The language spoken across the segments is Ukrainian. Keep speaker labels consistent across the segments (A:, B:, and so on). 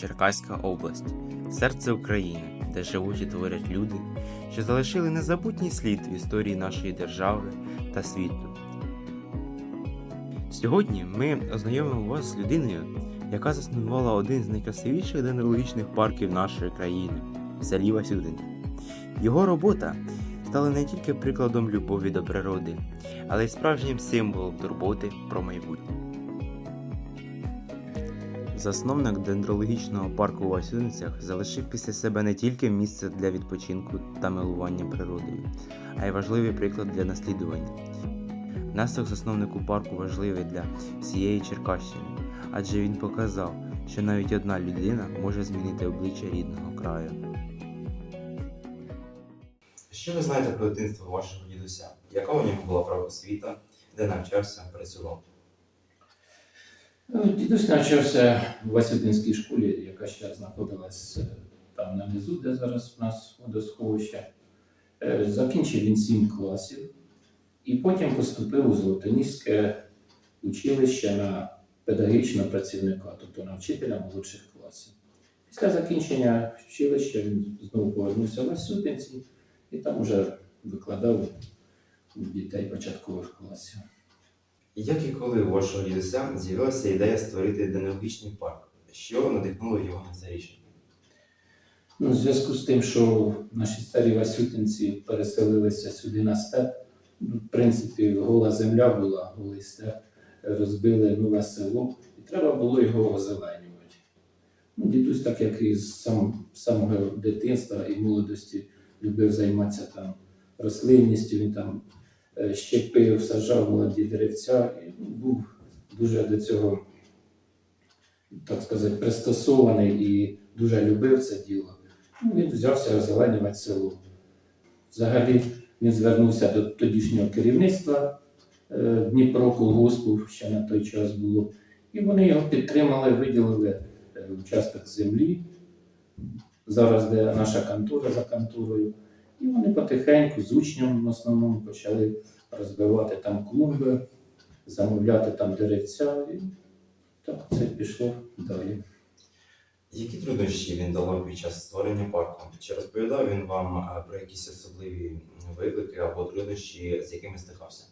A: Черкаська область, серце України, де живуть і творять люди, що залишили незабутній слід в історії нашої держави та світу. Сьогодні ми ознайомимо вас з людиною, яка заснувала один з найкрасивіших дендрологічних парків нашої країни селі Васюдин. Його робота стала не тільки прикладом любові до природи, але й справжнім символом турботи про майбутнє. Засновник дендрологічного парку у Васюницях залишив після себе не тільки місце для відпочинку та милування природою, а й важливий приклад для наслідування. Внесок засновнику парку важливий для всієї Черкащини, адже він показав, що навіть одна людина може змінити обличчя рідного краю. Що ви знаєте про дитинство вашого дідуся? Яка у нього була правосвіта, де навчався, працював?
B: Ну, Дідусь навчався в Васютинській школі, яка ще знаходилась е, там нанизу, де зараз у нас водосховище. Е, Закінчив він сім класів і потім поступив у Золотоніське училище на педагогічного працівника, тобто на вчителя молодших класів. Після закінчення училища він знову повернувся в Васютинці і там уже викладав дітей початкових класів.
A: Як і коли у вашого дідуся з'явилася ідея створити денологічний парк? Що надихнуло його на це рішення?
B: Ну, в зв'язку з тим, що наші старі Васютинці переселилися сюди на степ, ну, в принципі, гола земля була, голий степ, розбили нове село, і треба було його озеленювати. Ну, дідусь, так як і з сам, самого дитинства і молодості любив займатися там рослинністю, він там щепив, саджав молоді деревця і ну, був дуже до цього, так сказати, пристосований і дуже любив це діло. Ну, він взявся озеленювати село. Взагалі він звернувся до тодішнього керівництва е, Дніпро колгоспу, ще на той час було. І вони його підтримали, виділили е, участок землі. Зараз де наша контора за конторою. І вони потихеньку з учнем в основному почали розбивати там клумби, замовляти там деревця. І так це пішло далі.
A: Які труднощі він долав під час створення парку? Чи розповідав він вам про якісь особливі виклики або труднощі, з якими стикався?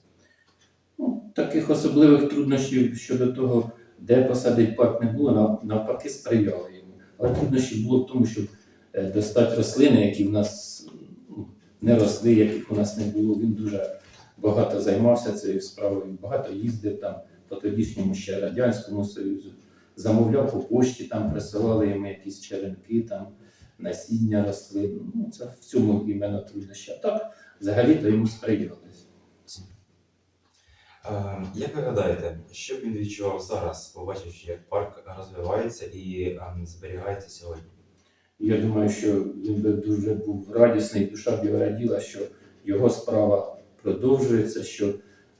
B: Ну, таких особливих труднощів щодо того, де посадити парк не було, навпаки сприяли йому. Але труднощі було в тому, щоб е, достати рослини, які в нас не росли, яких у нас не було. Він дуже багато займався цією справою, багато їздив там по тодішньому ще Радянському Союзу, замовляв по пошті, там присилали йому якісь черенки, там насіння рослин. Ну, це в цьому іменно труднощі. А так, взагалі-то йому сприяли.
A: Е, Як ви гадаєте, що він відчував зараз, побачивши, як парк розвивається і ем, зберігається сьогодні?
B: Я думаю, що він би дуже був радісний, душа б його раділа, що його справа продовжується, що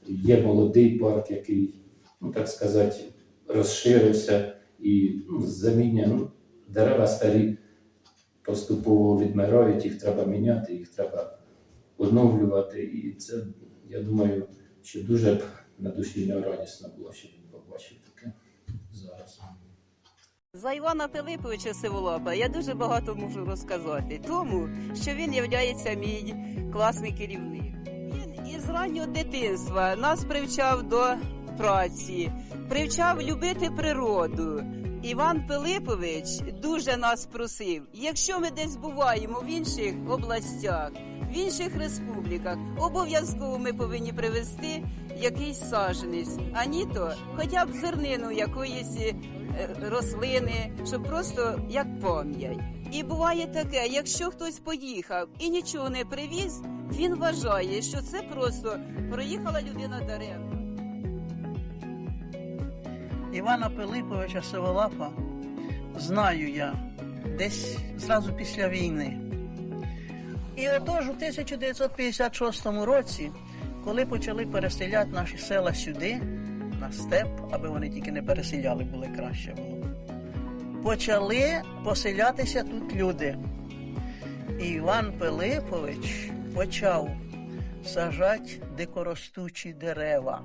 B: є молодий парк, який, ну так сказати, розширився і ну, замінює ну, дерева старі поступово відмирають, їх треба міняти, їх треба оновлювати. І це, я думаю, що дуже б на душі нього радісно було, щоб він побачив.
C: За Івана Пилиповича Сиволапа я дуже багато можу розказати, тому що він є мій класний керівник. Він із раннього дитинства нас привчав до праці, привчав любити природу. Іван Пилипович дуже нас просив, якщо ми десь буваємо в інших областях, в інших республіках, обов'язково ми повинні привезти якийсь саджанець, а ні то хоча б зернину якоїсь е, рослини, щоб просто як пам'ять. І буває таке, якщо хтось поїхав і нічого не привіз, він вважає, що це просто проїхала людина даремно.
D: Івана Пилиповича Сиволапа знаю я десь зразу після війни. І отож у 1956 році, коли почали переселяти наші села сюди, на степ, аби вони тільки не переселяли, були краще було. Почали поселятися тут люди. І Іван Пилипович почав сажати дикоростучі дерева.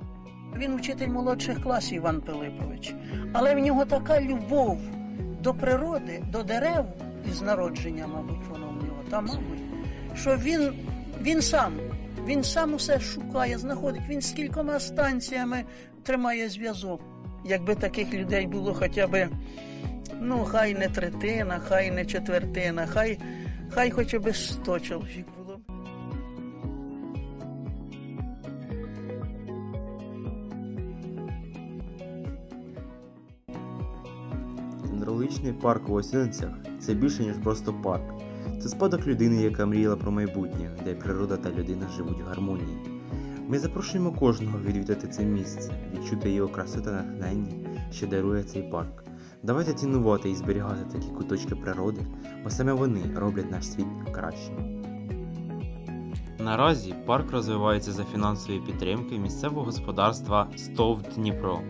D: Він вчитель молодших класів Іван Пилипович. Але в нього така любов до природи, до дерев із народження, мабуть, воно в нього, та мабуть, що він, він сам, він сам усе шукає, знаходить, він з кількома станціями тримає зв'язок. Якби таких людей було хоча б, ну, хай не третина, хай не четвертина, хай, хай хоча б сто чоловік було.
A: Дендрологічний парк у Осиницях це більше, ніж просто парк. Це спадок людини, яка мріяла про майбутнє, де природа та людина живуть в гармонії. Ми запрошуємо кожного відвідати це місце, відчути його красу та натхнення, що дарує цей парк. Давайте цінувати і зберігати такі куточки природи, бо саме вони роблять наш світ кращим. Наразі парк розвивається за фінансової підтримки місцевого господарства СТОВ Дніпро.